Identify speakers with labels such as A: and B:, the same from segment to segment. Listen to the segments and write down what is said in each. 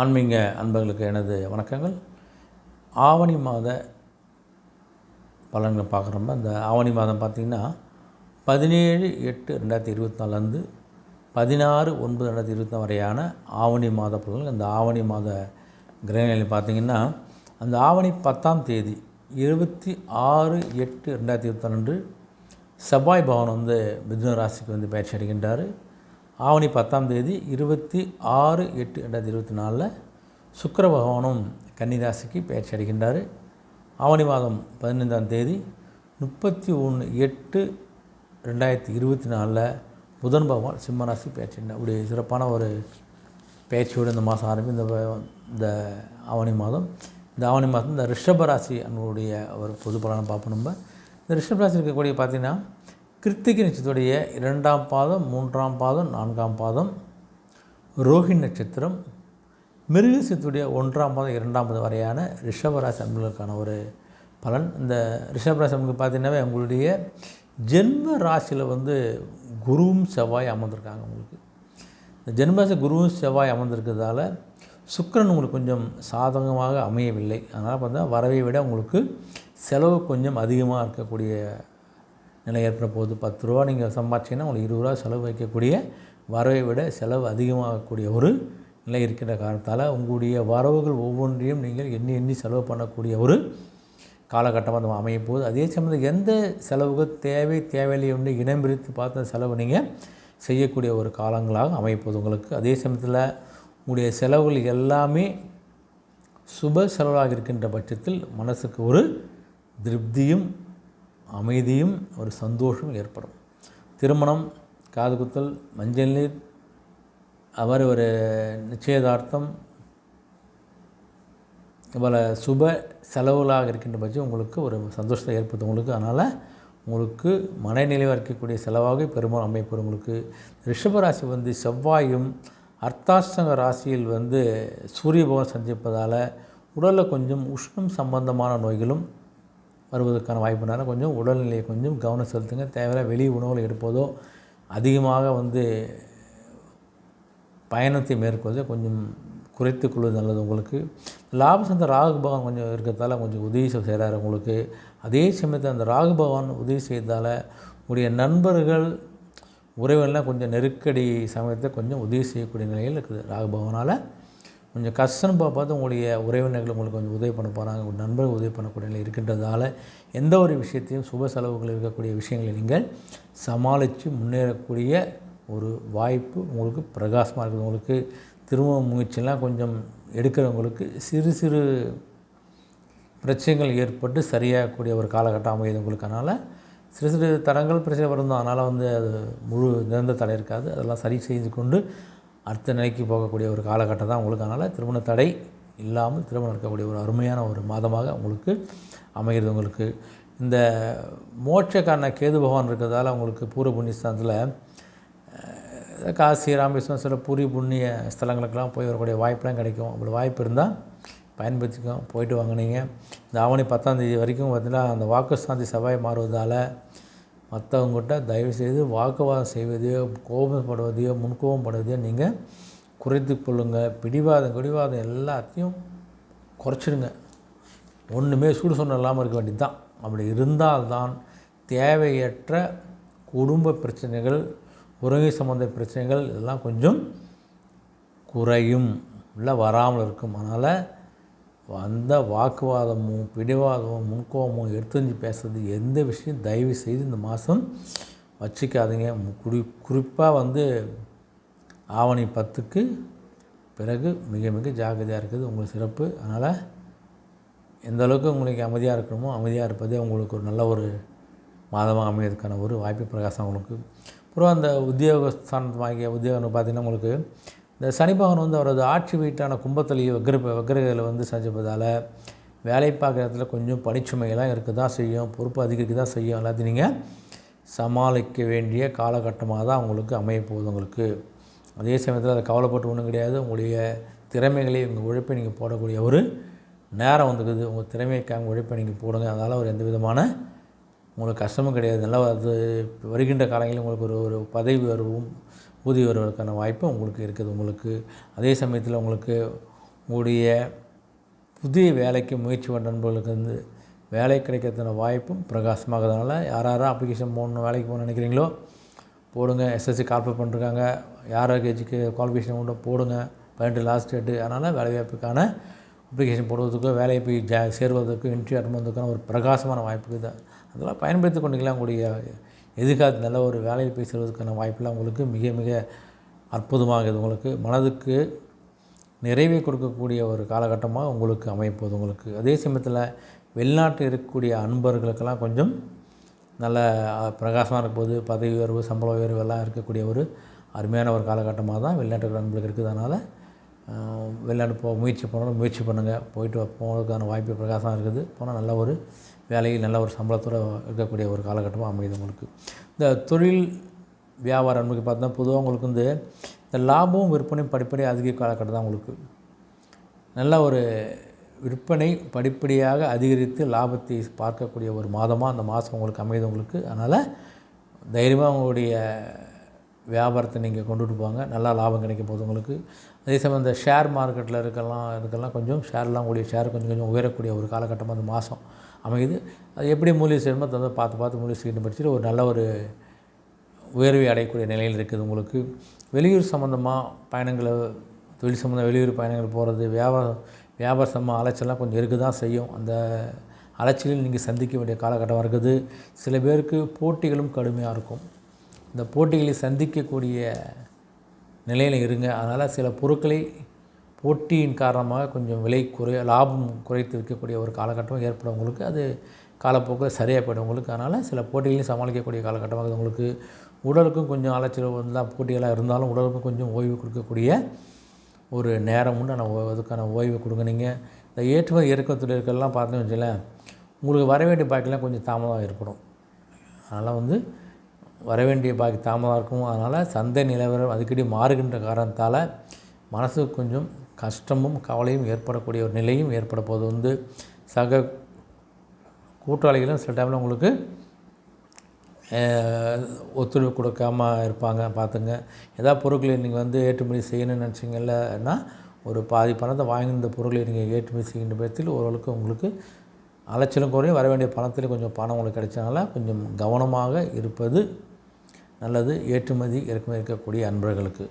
A: ஆன்மீக அன்பர்களுக்கு எனது வணக்கங்கள். ஆவணி மாத பலன்களை பார்க்குறோம்ப இந்த ஆவணி மாதம் பார்த்திங்கன்னா பதினேழு எட்டு ரெண்டாயிரத்தி இருபத்தி நாலுலேருந்து பதினாறு ஒன்பது ரெண்டாயிரத்தி இருபத்தி நாலு வரையான ஆவணி மாத பலன்கள். இந்த ஆவணி மாத கிரகநிலை பார்த்திங்கன்னா அந்த ஆவணி பத்தாம் தேதி இருபத்தி ஆறு எட்டு ரெண்டாயிரத்தி இருபத்தி நாலு செவ்வாய் பவன் வந்து மிதுன ராசிக்கு வந்து பயிற்சி அடைகின்றார். ஆவணி பத்தாம் தேதி இருபத்தி ஆறு எட்டு ரெண்டாயிரத்தி இருபத்தி நாலில் சுக்கர பகவானும் கன்னிராசிக்கு பயிற்சி அடைகின்றார். ஆவணி மாதம் பதினைந்தாம் தேதி முப்பத்தி ஒன்று எட்டு ரெண்டாயிரத்தி இருபத்தி நாலில் புதன் பகவான் சிம்மராசி பயிற்சி அப்படி சிறப்பான ஒரு பயிற்சியோடு இந்த மாதம் ஆரம்பி இந்த இந்த ஆவணி மாதம் இந்த ஆவணி மாதம் இந்த ரிஷபராசி அவங்களுடைய ஒரு பொது பலனை பார்ப்போம் நம்ம. இந்த ரிஷபராசி இருக்கக்கூடிய பார்த்தீங்கன்னா கிருத்திகை நட்சத்திரத்துடைய இரண்டாம் பாதம் மூன்றாம் பாதம் நான்காம் பாதம் ரோஹி நட்சத்திரம் மிருகசத்துடைய ஒன்றாம் பாதம் இரண்டாம் பாதம் வரையான ரிஷபராசி அன்பர்களுக்கான ஒரு பலன். இந்த ரிஷபராசி அன்புக்கு பார்த்தீங்கன்னாவே உங்களுடைய ஜென்ம ராசியில் வந்து குருவும் செவ்வாய் அமர்ந்திருக்காங்க உங்களுக்கு. இந்த ஜென்மராசி குருவும் செவ்வாய் அமர்ந்திருக்கிறதால சுக்கரன் உங்களுக்கு கொஞ்சம் சாதகமாக அமையவில்லை. அதனால் பார்த்தா வரவை விட உங்களுக்கு செலவு கொஞ்சம் அதிகமாக இருக்கக்கூடிய நிலை ஏற்பட போகுது. பத்து ரூபா நீங்கள் சம்பாதிச்சீங்கன்னா உங்களுக்கு இருபது ரூபா செலவு வைக்கக்கூடிய வரவை விட செலவு அதிகமாகக்கூடிய ஒரு நிலை இருக்கின்ற காரணத்தால் உங்களுடைய வரவுகள் ஒவ்வொன்றையும் நீங்கள் எண்ணி எண்ணி செலவு பண்ணக்கூடிய ஒரு காலகட்டமாக அது அமையும் போகுது. அதே சமயத்தில் எந்த செலவுகள் தேவை தேவையில்லை ஒன்று இடம் பிரித்து பார்த்து அந்த செலவு நீங்கள் செய்யக்கூடிய ஒரு காலங்களாக அமைப்போது உங்களுக்கு. அதே சமயத்தில் உங்களுடைய செலவுகள் எல்லாமே சுப செலவாக இருக்கின்ற பட்சத்தில் மனசுக்கு ஒரு திருப்தியும் அமைதியும் ஒரு சந்தோஷம் ஏற்படும். திருமணம் காது குத்தல் மஞ்சள் நீர் அவர் ஒரு நிச்சயதார்த்தம் பல சுப செலவுகளாக இருக்கின்ற பட்சம் உங்களுக்கு ஒரு சந்தோஷத்தை ஏற்படுத்தும். உங்களுக்கு அதனால் உங்களுக்கு மனநிலைவாக இருக்கக்கூடிய செலவாக பெரும்பாலும் அமைப்பு உங்களுக்கு. ரிஷபராசி வந்து செவ்வாயும் அர்த்தாஷ்டங்க ராசியில் வந்து சூரிய பகவான் சந்திப்பதால் உடலில் கொஞ்சம் உஷ்ணம் சம்பந்தமான நோய்களும் வருவதற்கான வாய்ப்புனால கொஞ்சம் உடல்நிலையை கொஞ்சம் கவனம் செலுத்துங்க. தேவையில்ல வெளி உணவுகள் எடுப்பதோ அதிகமாக வந்து பயணத்தை மேற்கொள்வதை கொஞ்சம் குறைத்து கொள்வது நல்லது உங்களுக்கு. லாபசந்த ராகு பகவான் கொஞ்சம் இருக்கிறதால கொஞ்சம் உதவி செய்கிறார் உங்களுக்கு. அதே சமயத்தில் அந்த ராகு பகவான் உதவி செய்ததால் உங்களுடைய நண்பர்கள் உறவுகள்லாம் கொஞ்சம் நெருக்கடி சமயத்தை கொஞ்சம் உதவி செய்யக்கூடிய நிலையில் இருக்குது. ராகு பகவானால் கொஞ்சம் கஷ்டம் பார்த்து உங்களுடைய உறவினர்கள் உங்களுக்கு கொஞ்சம் உதவி பண்ண போகிறாங்க உங்கள் நண்பர்கள் உதவி பண்ணக்கூடிய நிலை இருக்கின்றதால எந்த ஒரு விஷயத்தையும் சுப செலவுகள் இருக்கக்கூடிய விஷயங்களை நீங்கள் சமாளித்து முன்னேறக்கூடிய ஒரு வாய்ப்பு உங்களுக்கு பிரகாசமாக இருக்குது உங்களுக்கு திருமண முயற்சியெல்லாம் கொஞ்சம் எடுக்கிறவங்களுக்கு சிறு சிறு பிரச்சனைகள் ஏற்பட்டு சரியாகக்கூடிய ஒரு காலகட்டம் அமையுது உங்களுக்கு. அதனால் சிறு சிறு தடங்கள் பிரச்சனை வரும் அதனால் வந்து அது முழு நிறந்த தடை இருக்காது. அதெல்லாம் சரி செய்து கொண்டு அடுத்த நிலைக்கு போகக்கூடிய ஒரு காலகட்டம் தான் உங்களுக்கு. அதனால் திருமண தடை இல்லாமல் திருமணம் நடக்கக்கூடிய ஒரு அருமையான ஒரு மாதமாக உங்களுக்கு அமைகிறது உங்களுக்கு. இந்த மோட்சக்கான கேது பகவான் இருக்கிறதால உங்களுக்கு பூர்வ புண்ணியஸ்தானத்தில் காசி ராமேஸ்வரம் சில பூரி புண்ணிய ஸ்தலங்களுக்கெல்லாம் போய் வரக்கூடிய வாய்ப்பெலாம் கிடைக்கும். அப்படி வாய்ப்பு இருந்தால் பயன்படுத்திக்கும் போயிட்டு வாங்கினீங்க. இந்த ஆவணி பத்தாம் தேதி வரைக்கும் பார்த்தீங்கன்னா அந்த வாக்குஸ்தாந்தி செவ்வாய் மாறுவதால் மற்றவங்ககிட்ட தயவுசெய்து வாக்குவாதம் செய்வதையோ கோபப்படுவதையோ முன்கோபப்படுவதையோ நீங்கள் குறைத்து கொள்ளுங்கள் பிடிவாதம் பிடிவாதம் எல்லாத்தையும் குறைச்சிடுங்க. ஒன்றுமே சூடு சொன்ன இல்லாமல் இருக்க வேண்டியது தான் அப்படி இருந்தால்தான் தேவையற்ற குடும்ப பிரச்சனைகள் உறவு சம்பந்த பிரச்சனைகள் இதெல்லாம் கொஞ்சம் குறையும். இல்லை வராமல் இருக்கும். அதனால் வந்த வாக்குவாதமும் பிடிவாதமும் முன்கோபமும் எடுத்துஞ்சு பேசுறது எந்த விஷயம்? தயவு செய்து இந்த மாதம் வச்சுக்காதீங்க. குறி குறிப்பாக வந்து ஆவணி பத்துக்கு பிறகு மிக மிக ஜாக்கிரதையாக இருக்குது உங்களுக்கு சிறப்பு. அதனால் எந்த அளவுக்கு உங்களுக்கு அமைதியாக இருக்கணுமோ அமைதியாக இருப்பதே உங்களுக்கு ஒரு நல்ல ஒரு மாதமாக அமையிறதுக்கான ஒரு வாய்ப்பு பிரகாசம் உங்களுக்கு. அப்புறம் அந்த உத்தியோகஸ்தானமாகிய உத்தியோகம் பார்த்திங்கன்னா உங்களுக்கு இந்த சனி பகவான் வந்து அவரது ஆட்சி வீட்டான கும்பத்திலேயே வக்ர வக்ரகையில் வந்து செஞ்சப்பதால் வேலை பார்க்குற இடத்துல கொஞ்சம் பணிச்சுமையெல்லாம் இருக்க தான் செய்யும் பொறுப்பு அதிகரிக்க தான் செய்யும். எல்லாத்தையும் நீங்கள் சமாளிக்க வேண்டிய காலகட்டமாக தான் உங்களுக்கு அமைய போகுது உங்களுக்கு. அதே சமயத்தில் அதை கவலைப்பட்டு ஒன்றும் கிடையாது. உங்களுடைய திறமைகளை உங்கள் உழைப்பை நீங்கள் போடக்கூடிய ஒரு நேரம் வந்துக்குது உங்கள் திறமைக்காக உழைப்பை நீங்கள் போடுங்க. அதனால் ஒரு எந்த விதமான உங்களுக்கு கஷ்டமும் கிடையாது. நல்லா அது வருகின்ற காலங்களில் உங்களுக்கு ஒரு ஒரு பதவி உயர்வும் ஊதிய வருவதற்கான வாய்ப்பு உங்களுக்கு இருக்குது. உங்களுக்கு அதே சமயத்தில் உங்களுக்கு உங்களுடைய புதிய வேலைக்கு முயற்சி பண்ணுற நண்பர்களுக்கு வந்து வேலை கிடைக்கிறதுன வாய்ப்பும் பிரகாசமாகிறதுனால யார் யாரும் அப்ளிகேஷன் போடணும் வேலைக்கு போகணும்னு நினைக்கிறீங்களோ போடுங்க. எஸ்எஸ்சி கால்ஃபர் பண்ணிருக்காங்க. யார் எஜுக்கு குவாலிஃபிகேஷன் உண்டோ போடுங்க. பதினெட்டு லாஸ்ட் டேட்டு அதனால் வேலைவாய்ப்புக்கான அப்ளிகேஷன் போடுவதற்கோ வேலையை போய் ஜா சேருவதற்கும் இன்டர்வியூ அட்டன் பண்ணுறதுக்கான ஒரு பிரகாசமான வாய்ப்பு இது அதெல்லாம் பயன்படுத்தி கொண்டீங்களா உங்களுடைய எதிர்காலத்து நல்ல ஒரு வேலையில் போய் செல்வதற்கான வாய்ப்பெல்லாம் உங்களுக்கு மிக மிக அற்புதமாகுது உங்களுக்கு மனதுக்கு நிறைவை கொடுக்கக்கூடிய ஒரு காலகட்டமாக உங்களுக்கு அமைப்போது உங்களுக்கு. அதே சமயத்தில் வெளிநாட்டில் இருக்கக்கூடிய அன்பர்களுக்கெல்லாம் கொஞ்சம் நல்ல பிரகாசமாக இருக்கும்போது பதவி உயர்வு சம்பள உயர்வு எல்லாம் இருக்கக்கூடிய ஒரு அருமையான ஒரு காலகட்டமாக தான் வெளிநாட்டு அன்புகள் இருக்குது. அதனால் வெளிநாடு போக முயற்சி பண்ணணும் முயற்சி பண்ணுங்கள் போயிட்டு வ- போகிறதுக்கான வாய்ப்பு பிரகாசம் இருக்குது. போனால் நல்ல ஒரு வேலையில் நல்ல ஒரு சம்பளத்தோடு இருக்கக்கூடிய ஒரு காலகட்டமாக அமையுது உங்களுக்கு. இந்த தொழில் வியாபாரம் நமக்கு பார்த்தா பொதுவாக உங்களுக்கு வந்து இந்த லாபமும் விற்பனையும் படிப்படியாக அதிக காலகட்டம் தான் உங்களுக்கு. நல்ல ஒரு விற்பனை படிப்படியாக அதிகரித்து லாபத்தை பார்க்கக்கூடிய ஒரு மாதமாக அந்த மாதம் உங்களுக்கு அமையுது உங்களுக்கு. அதனால் தைரியமாக உங்களுடைய வியாபாரத்தை நீங்கள் கொண்டுட்டு போங்க. நல்லா லாபம் கிடைக்க போகுது உங்களுக்கு. அதே சமயம் இந்த ஷேர் மார்க்கெட்டில் இருக்கலாம் இதுக்கெல்லாம் கொஞ்சம் ஷேர்லாம் கூடிய ஷேர் கொஞ்சம் கொஞ்சம் உயரக்கூடிய ஒரு காலகட்டமாக அந்த மாதம் அமையுது. அது எப்படி மூலிகை செய்யணுமோ அதை வந்து பார்த்து பார்த்து மூலிகை செய்யணும். படிச்சுட்டு ஒரு நல்ல ஒரு உயர்வை அடையக்கூடிய நிலையில் இருக்குது உங்களுக்கு. வெளியூர் சம்மந்தமாக பயணங்களை தொழில் சம்மந்தம் வெளியூர் பயணங்கள் போகிறது வியாபாரம் வியாபார சம்ம அலைச்சல்லாம் கொஞ்சம் இருக்க தான் செய்யும். அந்த அலைச்சலில் நீங்கள் சந்திக்க வேண்டிய காலகட்டம் இருக்குது. சில பேருக்கு போட்டிகளும் கடுமையாக இருக்கும். இந்த போட்டிகளை சந்திக்கக்கூடிய நிலையில் இருங்க. அதனால் சில பொருட்களை போட்டியின் காரணமாக கொஞ்சம் விலை குறை லாபம் குறைத்து விற்கக்கூடிய ஒரு காலகட்டம் ஏற்படும் உங்களுக்கு. அது காலப்போக்கில் சரியாக போய்டும் உங்களுக்கு. அதனால் சில போட்டிகளையும் சமாளிக்கக்கூடிய காலகட்டமாக இருக்குது உங்களுக்கு உடலுக்கும் கொஞ்சம் அலைச்சல் வந்தால் போட்டிகளாக இருந்தாலும் உடலுக்கும் கொஞ்சம் ஓய்வு கொடுக்கக்கூடிய ஒரு நேரம் உண்டு. ஆனால் ஓ- அதுக்கான ஓய்வு கொடுங்க நீங்கள் இந்த ஏற்றுமதி இறக்கத்தில் இருக்கலாம் பார்த்தீங்கன்னு வச்சுங்களேன் உங்களுக்கு வர வேண்டிய பாக்கெல்லாம் கொஞ்சம் தாமதம் ஏற்படும். அதனால் வந்து வர வேண்டிய பாக்கி தாமதமாக இருக்கும். அதனால் சந்தை நிலவரம் அடிக்கடி மாறுகின்ற காரணத்தால் மனசுக்கு கொஞ்சம் கஷ்டமும் கவலையும் ஏற்படக்கூடிய ஒரு நிலையும் ஏற்பட போது வந்து சக கூட்டாளிகளும் சில டைமில் உங்களுக்கு ஒத்துழைப்பு கொடுக்காம இருப்பாங்க. பார்த்துங்க. ஏதாவது பொருட்களை நீங்கள் வந்து ஏற்றுமதி செய்யணும்னு நினச்சிங்கல்லன்னா ஒரு பாதி பணத்தை வாங்கியிருந்த பொருட்களை நீங்கள் ஏற்றுமதி செய்கின்ற பட்சத்தில் ஓரளவுக்கு உங்களுக்கு அலைச்சலும் குறையும். வர வேண்டிய பணத்தில் கொஞ்சம் பணம் உங்களுக்கு கிடைச்சனால கொஞ்சம் கவனமாக இருப்பது நல்லது ஏற்றுமதி இறக்குமதி இருக்கக்கூடிய அன்பர்களுக்கு.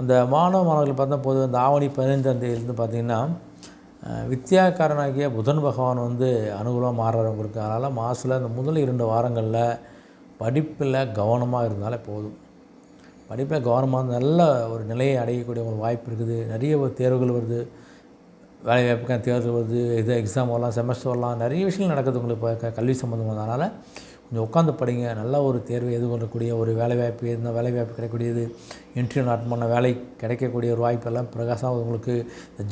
A: அந்த மாணவ மாணவர்கள் பார்த்தா பொதுவாக இந்த ஆவணி பதினைந்தாம் தேதியிலேருந்து பார்த்திங்கன்னா வித்யாக்காரனாகிய புதன் பகவான் வந்து அனுகூலமாக மாறுறவங்களுக்கு அதனால் மாதத்தில் இந்த முதல் இரண்டு வாரங்களில் படிப்பில் கவனமாக இருந்தாலே போதும். படிப்பில் கவனமாக நல்ல ஒரு நிலையை அடையக்கூடிய ஒரு வாய்ப்பு இருக்குது. நிறைய ஒரு தேர்வுகள் வருது. வேலை வாய்ப்புக்கான தேர்வு வருது. இது எக்ஸாம் வரலாம் செமஸ்டர் வரலாம். நிறைய விஷயங்கள் நடக்குது உங்களுக்கு இப்போ கல்வி சம்மந்தமாக அதனால் கொஞ்சம் உட்காந்து படிங்க. நல்ல ஒரு தேர்வு எது பண்ணக்கூடிய ஒரு வேலைவாய்ப்பு இருந்தால் வேலைவாய்ப்பு கிடைக்கக்கூடியது இன்டர்வியூ நாட் பண்ண வேலை கிடைக்கக்கூடிய ஒரு வாய்ப்பெல்லாம் பிரகாசம் உங்களுக்கு.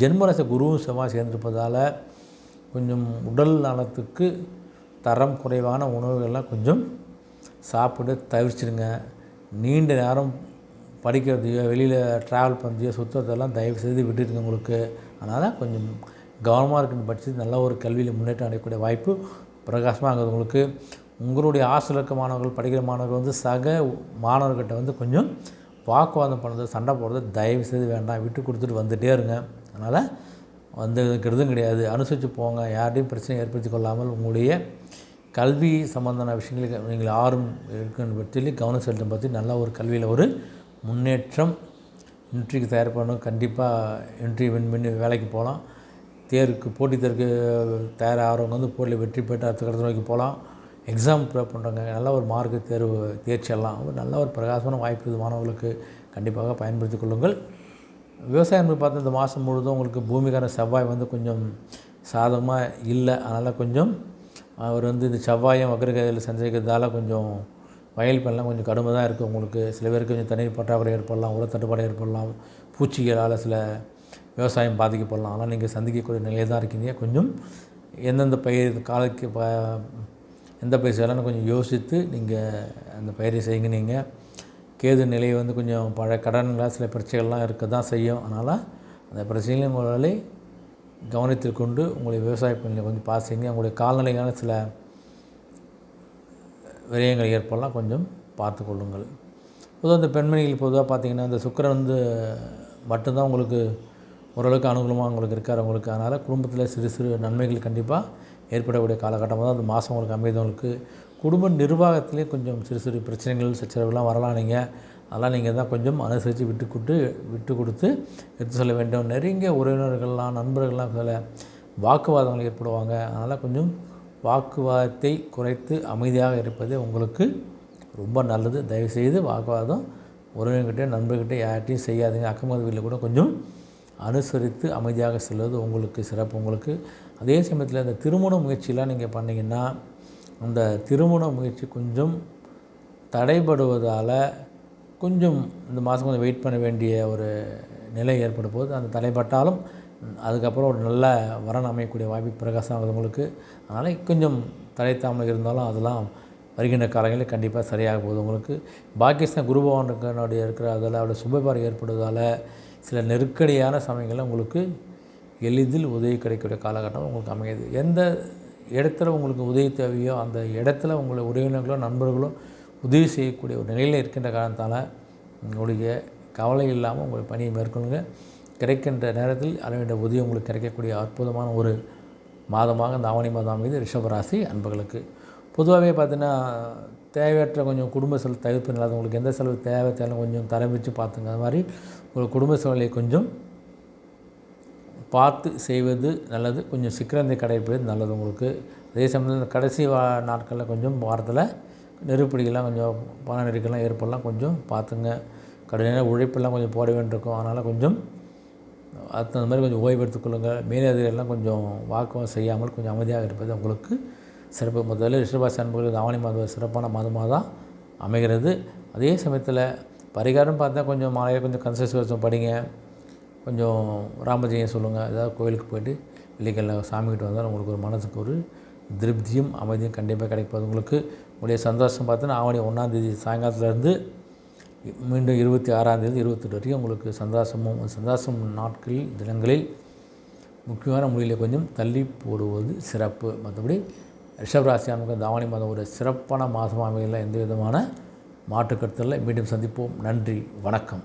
A: ஜென்மரச குருவும் செவ்வாய் சேர்ந்திருப்பதால் கொஞ்சம் உடல் நலத்துக்கு தரம் குறைவான உணவுகள்லாம் கொஞ்சம் சாப்பிட்டு தவிர்ச்சிடுங்க நீண்ட நேரம் படிக்கிறதையோ வெளியில் ட்ராவல் பண்ணுறதையோ சுற்றுறதெல்லாம் தயவு செய்து விட்டுருங்க உங்களுக்கு. அதனால் கொஞ்சம் கவனமாக இருக்கிற பட்சத்தில் நல்ல ஒரு கல்வியில் முன்னேற்றம் அடையக்கூடிய வாய்ப்பு பிரகாசமாக இருக்குது உங்களுக்கு. உங்களுடைய ஆசிரியர் இருக்க மாணவர்கள் படிக்கிற மாணவர்கள் வந்து சக மாணவர்கிட்ட வந்து கொஞ்சம் வாக்குவாதம் பண்ணுறது சண்டை போடுறது தயவு செய்து வேண்டாம் விட்டு கொடுத்துட்டு வந்துகிட்டே இருங்க. அதனால் வந்து கிடையாது. அனுசரித்து போங்க. யார்ட்டையும் பிரச்சனை ஏற்படுத்தி கொள்ளாமல் உங்களுடைய கல்வி சம்பந்தமான விஷயங்களுக்கு நீங்கள் ஆர்வம் இருக்குன்னு பற்றி கவனம் செலுத்தும் பற்றி நல்ல ஒரு கல்வியில் ஒரு முன்னேற்றம் இன்ட்ரிக்கு தயார் பண்ணணும். கண்டிப்பாக இன்ட்ரி வின் பண்ணி வேலைக்கு போகலாம். தேர்வுக்கு போட்டித் தேர்வுக்கு தயாராகிறவங்க வந்து போட்டியில் வெற்றி பெற்று அடுத்த கடத்த நோக்கி போகலாம். எக்ஸாம் ப்ரிப்பேர் பண்ணுறவங்க நல்ல ஒரு மார்க்கு தேர்வு தேர்ச்சி எல்லாம் ஒரு நல்ல ஒரு பிரகாசமான வாய்ப்பு இது மாணவர்களுக்கு கண்டிப்பாக பயன்படுத்தி கொள்ளுங்கள். விவசாயம் என்பது பார்த்து இந்த மாதம் முழுதும் உங்களுக்கு பூமிக்கான செவ்வாய் வந்து கொஞ்சம் சாதகமாக இல்லை. அதனால் கொஞ்சம் அவர் வந்து இந்த செவ்வாயும் வக்கரகதியில் சந்திக்கிறதால கொஞ்சம் வயல் பண்ணலாம் கொஞ்சம் கடுமை தான் இருக்குது உங்களுக்கு. சில பேருக்கு கொஞ்சம் தண்ணீர் பற்றாக்குறை ஏற்படலாம் உர தட்டுப்பாடு ஏற்படலாம் பூச்சிகளால் சில விவசாயம் பாதிக்கப்படலாம். ஆனால் நீங்கள் சந்திக்கக்கூடிய நிலையில் தான் இருக்கீங்க. கொஞ்சம் எந்தெந்த பயிர் காலக்கு ப எந்த பயிர் செய்யலாம்னு கொஞ்சம் யோசித்து நீங்கள் அந்த பயிரை செய்யுங்க நீங்கள். கேது நிலை வந்து கொஞ்சம் பழ கடன்களாக சில பிரச்சனைகள்லாம் இருக்க தான் செய்யும். அதனால் அந்த பிரச்சனைகளையும் உங்களாலே கவனத்தில் கொண்டு உங்களுடைய விவசாய பணியில் கொஞ்சம் பாசிங்க உங்களுடைய கால்நிலையான சில விரயங்கள் ஏற்படலாம். கொஞ்சம் பார்த்து கொள்ளுங்கள். பொதுவாக இந்த பெண்மணிகள் பொதுவாக பார்த்திங்கன்னா இந்த சுக்கரன் வந்து மட்டும்தான் உங்களுக்கு ஓரளவுக்கு அனுகூலமாக உங்களுக்கு இருக்கார் உங்களுக்கு அதனால் குடும்பத்தில் சிறு சிறு நன்மைகள் கண்டிப்பாக ஏற்படக்கூடிய காலகட்டமாக தான் அந்த மாதம் உங்களுக்கு அமைதவங்களுக்கு குடும்ப நிர்வாகத்திலே கொஞ்சம் சிறு சிறு பிரச்சனைகள் சச்சரவுலாம் வரலாம். நீங்கள் அதெல்லாம் நீங்கள் தான் கொஞ்சம் அனுசரித்து விட்டு கொடுத்து விட்டு கொடுத்து எடுத்து சொல்ல வேண்டும். நெருங்கிய உறவினர்கள்லாம் நண்பர்கள்லாம் சில வாக்குவாதங்கள் ஏற்படுவாங்க. அதனால் கொஞ்சம் வாக்குவாதத்தை குறைத்து அமைதியாக இருப்பது உங்களுக்கு ரொம்ப நல்லது. தயவுசெய்து வாக்குவாதம் உறவினர்கிட்ட நண்பர்கிட்ட யார்கிட்டையும் செய்யாதீங்க. அக்கம்பக்கத்து வீட்டில் கூட கொஞ்சம் அனுசரித்து அமைதியாக செல்வது உங்களுக்கு சிறப்பு. உங்களுக்கு அதே சமயத்தில் இந்த திருமண முயற்சியெலாம் நீங்கள் பண்ணிங்கன்னா அந்த திருமண முயற்சி கொஞ்சம் தடைபடுவதால் கொஞ்சம் இந்த மாதம் கொஞ்சம் வெயிட் பண்ண வேண்டிய ஒரு நிலை ஏற்படும் போது அந்த தடைப்பட்டாலும் அதுக்கப்புறம் ஒரு நல்ல வரன் அமையக்கூடிய வாய்ப்பு பிரகாசம் ஆகுது உங்களுக்கு. அதனால் கொஞ்சம் தடைத்தாமல் இருந்தாலும் அதெல்லாம் வருகின்ற காலங்களில் கண்டிப்பாக சரியாக போகுது உங்களுக்கு. பாகிஸ்தான் குருபவனுடைய இருக்கிற அதில் அவருடைய சுபபாரம் ஏற்படுவதால் சில நெருக்கடியான சமயங்களில் உங்களுக்கு எளிதில் உதவி கிடைக்கக்கூடிய காலகட்டம் உங்களுக்கு அமையுது. எந்த இடத்துல உங்களுக்கு உதவி தேவையோ அந்த இடத்துல உங்களை உறவினர்களோ நண்பர்களோ உதவி செய்யக்கூடிய ஒரு நிலையில் இருக்கின்ற காரணத்தால் உங்களுடைய கவலை இல்லாமல் உங்கள் பணியை மேற்கொள்ளுங்க. கிடைக்கின்ற நேரத்தில் அளவிட உதவி உங்களுக்கு கிடைக்கக்கூடிய அற்புதமான ஒரு மாதமாக இந்த ஆவணி மாதம் அமைது ரிஷபராசி அன்பர்களுக்கு. பொதுவாகவே பார்த்தீங்கன்னா தேவையற்ற கொஞ்சம் குடும்ப செலவு தவிர்ப்பு இல்லாத உங்களுக்கு எந்த செலவு தேவை தேவை கொஞ்சம் தரம்பிச்சு பார்த்துங்க. அது மாதிரி ஒரு குடும்ப சூழ்நிலையை கொஞ்சம் பார்த்து செய்வது நல்லது. கொஞ்சம் சிக்கனத்தை கடைபிடிப்பது நல்லது உங்களுக்கு. அதே சமயத்தில் இந்த கடைசி வா நாட்களில் கொஞ்சம் வாரத்தில் நெருப்படிகள்லாம் கொஞ்சம் பண நெருக்கெல்லாம் ஏற்படலாம். கொஞ்சம் பார்த்துங்க. கடுமையான உழைப்பெல்லாம் கொஞ்சம் போட வேண்டியிருக்கும். அதனால் கொஞ்சம் அது அந்த மாதிரி கொஞ்சம் ஓய்வு எடுத்துக்கொள்ளுங்கள் மேலதிகாரிலாம் கொஞ்சம் வாக்குவம் செய்யாமல் கொஞ்சம் அமைதியாக இருப்பது உங்களுக்கு சிறப்பு. முதல்ல ரிஷபாசி அன்புகள் ஆவணி மாதம் சிறப்பான மாதமாக தான் அமைகிறது. அதே சமயத்தில் பரிகாரம் பார்த்தா கொஞ்சம் மாலையில் கொஞ்சம் கன்சல்டேஷன் படிங்க. கொஞ்சம் ராமஜெயம் சொல்லுங்கள் ஏதாவது கோயிலுக்கு போயிட்டு வெள்ளிக்கிழமை சாமிக்கிட்டு வந்தால் உங்களுக்கு ஒரு மனசுக்கு ஒரு திருப்தியும் அமைதியும் கண்டிப்பாக கிடைப்பது. உங்களுக்கு உங்களுடைய சந்தோஷம் பார்த்தோன்னா ஆவணி ஒன்றாந்தேதி சாயங்காலத்துலேருந்து மீண்டும் இருபத்தி ஆறாந்தேதி இருபத்தெட்டு வரைக்கும் உங்களுக்கு சந்தோஷமும் சந்தோஷம் நாட்களில் தினங்களில் முக்கியமான மொழியில் கொஞ்சம் தள்ளி போடுவது சிறப்பு. மற்றபடி ரிஷபராசி நமக்கு தாவணி மாதம் ஒரு சிறப்பான மாதமாக அமையல எந்த விதமான மாற்றுக்கருத்தில் மீண்டும் சந்திப்போம். நன்றி. வணக்கம்.